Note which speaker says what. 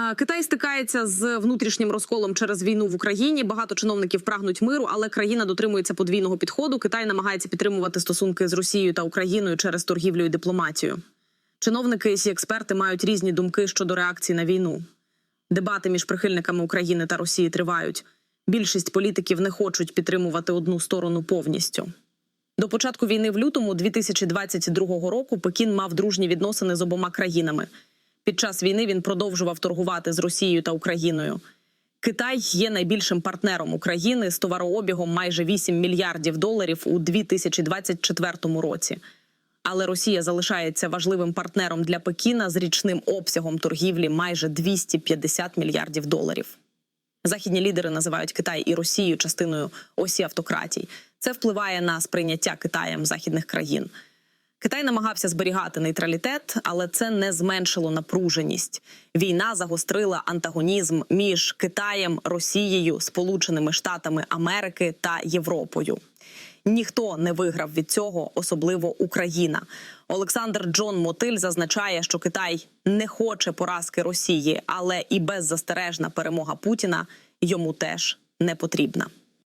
Speaker 1: А, Китай стикається з внутрішнім розколом через війну в Україні. Багато чиновників прагнуть миру, але країна дотримується подвійного підходу. Китай намагається підтримувати стосунки з Росією та Україною через торгівлю і дипломатію. Чиновники і експерти мають різні думки щодо реакції на війну. Дебати між прихильниками України та Росії тривають. Більшість політиків не хочуть підтримувати одну сторону повністю. До початку війни в лютому 2022 року Пекін мав дружні відносини з обома країнами. Під час війни він продовжував торгувати з Росією та Україною. Китай є найбільшим партнером України з товарообігом майже 8 мільярдів доларів у 2024 році. Але Росія залишається важливим партнером для Пекіна з річним обсягом торгівлі майже 250 мільярдів доларів. Західні лідери називають Китай і Росію частиною осі автократій. Це впливає на сприйняття Китаєм західних країн. Китай намагався зберігати нейтралітет, але це не зменшило напруженість. Війна загострила антагонізм між Китаєм, Росією, Сполученими Штатами Америки та Європою. Ніхто не виграв від цього, особливо Україна. Олександр Джон Мотиль зазначає, що Китай не хоче поразки Росії, але і беззастережна перемога Путіна йому теж не потрібна.